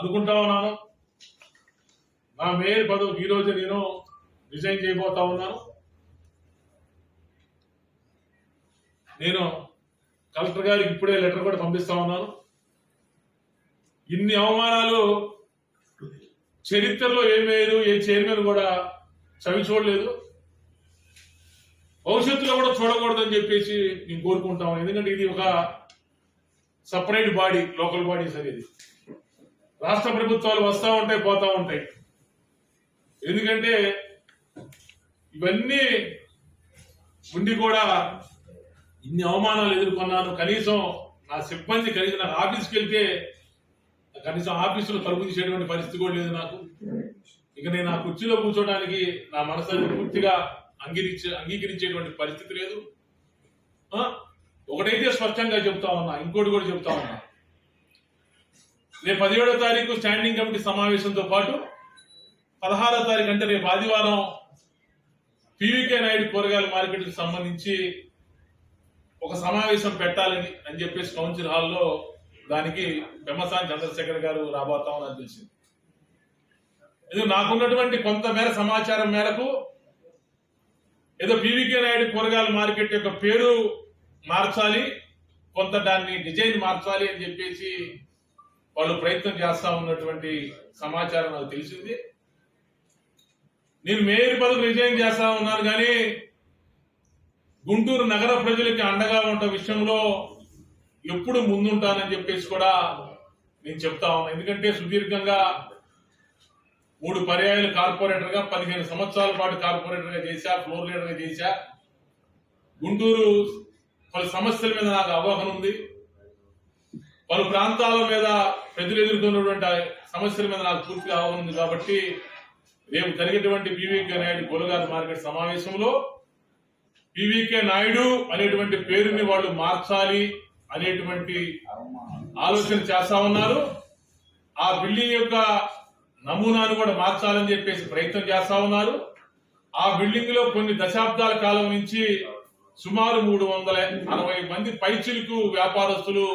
అనుకుంటా ఉన్నాను. నా మేయర్ పదవికి ఈరోజు నేను రిజైన్ చేయబోతా ఉన్నాను. నేను కలెక్టర్ గారికి ఇప్పుడే లెటర్ కూడా పంపిస్తా ఉన్నాను. ఇన్ని అవమానాలు చరిత్రలో ఏ మేయరు ఏ చైర్మన్ కూడా చవి చూడలేదు. భవిష్యత్తులో కూడా చూడకూడదని చెప్పేసి నేను కోరుకుంటాను ఎందుకంటే ఇది ఒక సపరేట్ బాడీ లోకల్ బాడీస్ అనేది రాష్ట్ర ప్రభుత్వాలు వస్తూ ఉంటాయి పోతా ఉంటాయి. ఎందుకంటే ఇవన్నీ ఉండి కూడా ఇన్ని అవమానాలు ఎదుర్కొన్నాను. కనీసం నా సిబ్బంది కనీసం నాకు ఆఫీస్కి వెళ్తే కనీసం ఆఫీసులో తలుపు తీసేటువంటి పరిస్థితి కూడా లేదు నాకు. ఇక నేను ఆ కుర్చీలో కూర్చోడానికి నా మనసుని పూర్తిగా అంగీకరించే అంగీకరించేటువంటి పరిస్థితి లేదు. ఒకటైతే స్పష్టంగా చెప్తా ఉన్నా ఇంకోటి కూడా చెప్తా ఉన్నా. రేపు పదిహేడో తారీఖు స్టాండింగ్ కమిటీ సమావేశంతో పాటు పదహారో తారీఖు అంటే రేపు ఆదివారం పీవీకే నాయుడు కూరగాయల మార్కెట్కి సంబంధించి ఒక సమావేశం పెట్టాలని అని చెప్పేసి కౌన్సిల్ హాల్లో దానికి బెమ్మసాని చంద్రశేఖర్ గారు రాబోతామని అని తెలిసింది. ఇది నాకున్నటువంటి కొంత మేర సమాచారం మేరకు ఏదో పీవీకే నాయుడు కూరగాయల మార్కెట్ యొక్క పేరు మార్చాలి కొంత దాన్ని డిజైన్ మార్చాలి అని చెప్పేసి వాళ్ళు ప్రయత్నం చేస్తా ఉన్నటువంటి సమాచారం నాకు తెలిసింది. నేను మేయర్ పదవి రిజైన్ చేస్తా ఉన్నాను కానీ గుంటూరు నగర ప్రజలకి అండగా ఉన్న విషయంలో ఎప్పుడు ముందుంటానని చెప్పేసి కూడా నేను చెప్తా ఉన్నాను ఎందుకంటే సుదీర్ఘంగా మూడు పర్యాయాలు కార్పొరేటర్గా పదిహేను సంవత్సరాల పాటు కార్పొరేటర్గా చేశా ఫ్లోర్ లీడర్గా చేశా. గుంటూరు పలు సమస్యల మీద నాకు అవగాహన ఉంది. పలు ప్రాంతాల మీద ప్రజలు ఎదుర్కొన్నటువంటి సమస్యల మీద నాకు పూర్తిగా అవగాహన ఉంది కాబట్టి రేపు జరిగేటువంటి పీవీకే నాయుడు గోలగారు మార్కెట్ సమావేశంలో పీవీకే నాయుడు అనేటువంటి పేరుని వాళ్ళు మార్చాలి అనేటువంటి ఆలోచన చేస్తా ఉన్నారు. ఆ బిల్డింగ్ యొక్క నమూనాను కూడా మార్చాలని చెప్పేసి ప్రయత్నం చేస్తా ఉన్నారు. ఆ బిల్డింగ్లో కొన్ని దశాబ్దాల కాలం నుంచి సుమారు మూడు వందల అరవై మంది పైచిలుకు వ్యాపారస్తులు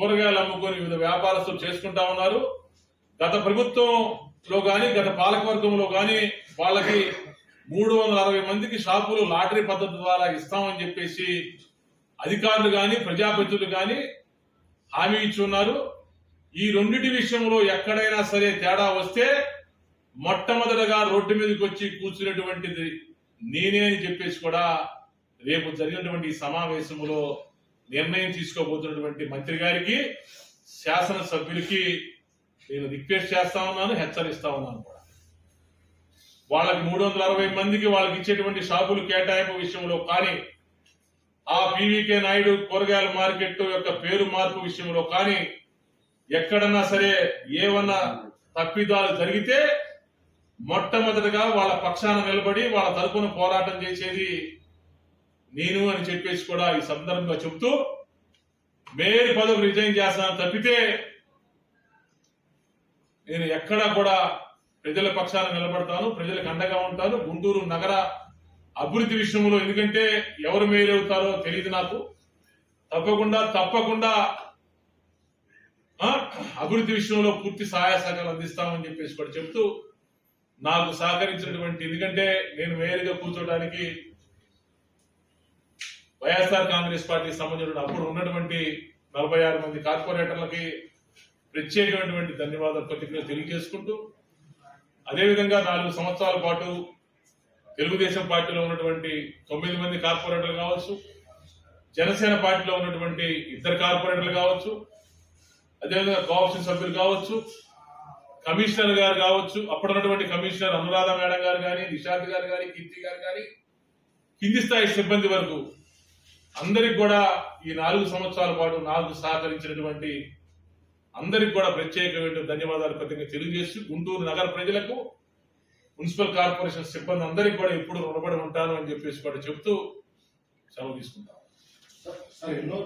కూరగాయలు అమ్ముకొని వివిధ వ్యాపారస్తులు చేసుకుంటా ఉన్నారు. గత ప్రభుత్వంలో గాని గత పాలకవర్గంలో గాని వాళ్ళకి మూడు వందల అరవై మందికి షాపులు లాటరీ పద్ధతి ద్వారా ఇస్తామని చెప్పేసి అధికారులు గాని ప్రజాప్రతినిధులు గాని హామీ ఇచ్చి ఉన్నారు. ఈ రెండింటి విషయంలో ఎక్కడైనా సరే తేడా వస్తే మొట్టమొదటగా రోడ్డు మీదకి వచ్చి కూర్చునేటువంటిది నేనే అని చెప్పేసి కూడా రేపు జరిగినటువంటి సమావేశంలో నిర్ణయం తీసుకోబోతున్నటువంటి మంత్రి గారికి శాసనసభ్యులకి నేను రిక్వెస్ట్ చేస్తా ఉన్నాను హెచ్చరిస్తా ఉన్నాను కూడా. వాళ్ళకి మూడు వందల అరవై మందికి వాళ్ళకి ఇచ్చేటువంటి షాపులు కేటాయింపు విషయంలో కానీ ఆ పీవీకే నాయుడు కూరగాయల మార్కెట్ యొక్క పేరు మార్పు విషయంలో కానీ ఎక్కడన్నా సరే ఏమన్నా తప్పిదాలు జరిగితే మొట్టమొదటిగా వాళ్ళ పక్షాన నిలబడి వాళ్ళ తరపున పోరాటం చేసేది నేను అని చెప్పేసి కూడా ఈ సందర్భంగా చెప్తూ మేయర్ పదవి రిజైన్ చేస్తాను తప్పితే నేను ఎక్కడా కూడా ప్రజల పక్షాన నిలబడతాను ప్రజలకు అండగా ఉంటాను. గుంటూరు నగర అభివృద్ధి విషయంలో ఎందుకంటే ఎవరు మేయర్ అవుతారో తెలియదు నాకు. తప్పకుండా తప్పకుండా అభివృద్ధి విషయంలో పూర్తి సహాయ సహకారాలు అందిస్తామని చెప్పేసి కూడా చెప్తూ నాకు సహకరించినటువంటి ఎందుకంటే నేను మేయర్గా కూర్చోడానికి వైఎస్ఆర్ కాంగ్రెస్ పార్టీకి సంబంధించిన అప్పుడు ఉన్నటువంటి నలభై ఆరు మంది కార్పొరేటర్లకి ప్రత్యేకమైనటువంటి ధన్యవాదాలు ప్రతిజ్ఞ తెలియజేసుకుంటూ అదేవిధంగా నాలుగు సంవత్సరాల పాటు తెలుగుదేశం పార్టీలో ఉన్నటువంటి తొమ్మిది మంది కార్పొరేటర్లు కావచ్చు జనసేన పార్టీలో ఉన్నటువంటి ఇద్దరు కార్పొరేటర్లు కావచ్చు అదేవిధంగా కోఆప్షన్ సభ్యులు కావచ్చు కమిషనర్ గారు కావచ్చు అప్పుడు ఉన్నటువంటి కమిషనర్ అనురాధ మేడం గారు కానీ నిషాద్ గారు కానీ కీర్తి గారు కానీ కింది స్థాయి సిబ్బంది వరకు అందరికి కూడా ఈ నాలుగు సంవత్సరాల పాటు నాకు సహకరించినటువంటి అందరికి కూడా ప్రత్యేకమైన ధన్యవాదాలు ప్రతిగా తెలియజేస్తూ గుంటూరు నగర ప్రజలకు మున్సిపల్ కార్పొరేషన్ సిబ్బంది అందరికి కూడా ఎప్పుడు రుణపడి ఉంటాను అని చెప్పేసి కూడా చెప్తూ సెలవు తీసుకుంటాను ఎన్నో